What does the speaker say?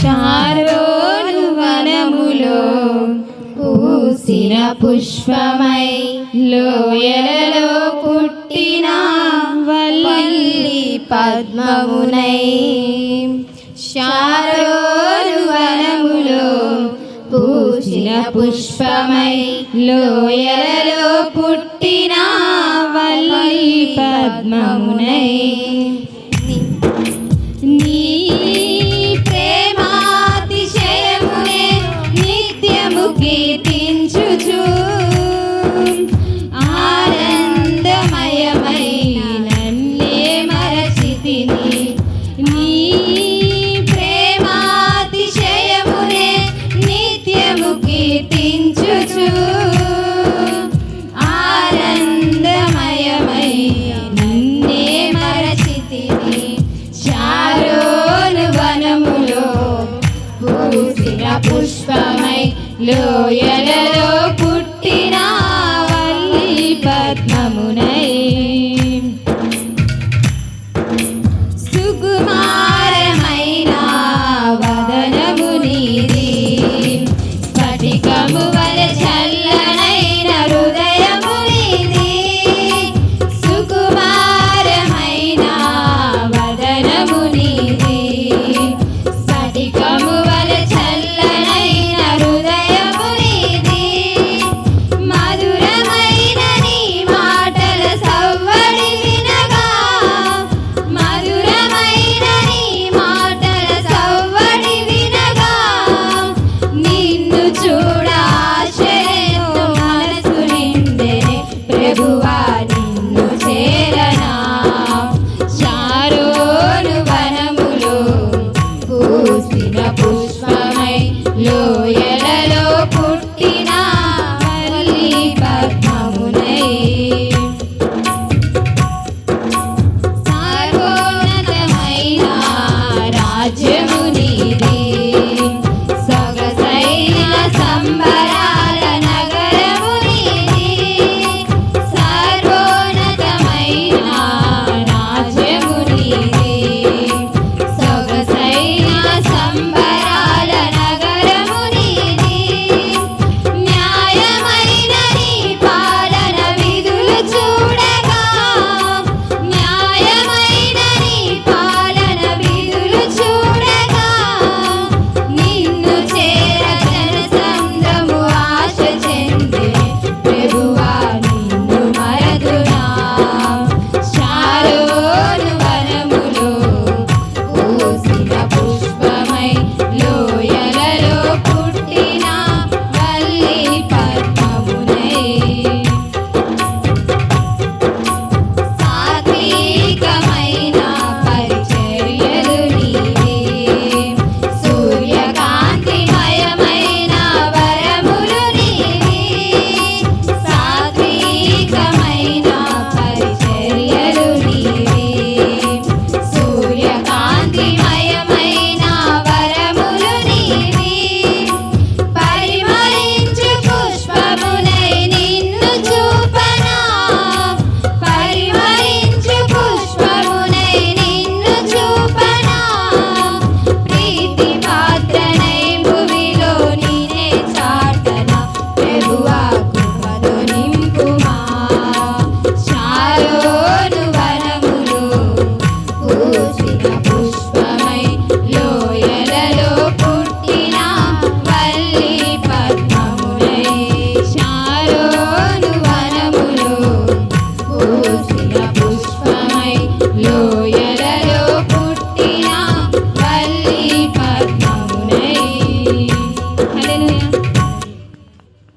Sharon వనములో పూసిన పుష్పమై లోయలలో పుట్టిన Valli పద్మమునై Sharon వనములో పూసిన పుష్పమై లోయలలో పుట్టిన వల్లి పద్మమునై లోయలలో పుట్టిన పద్మమునై. సుకుమా Yeah.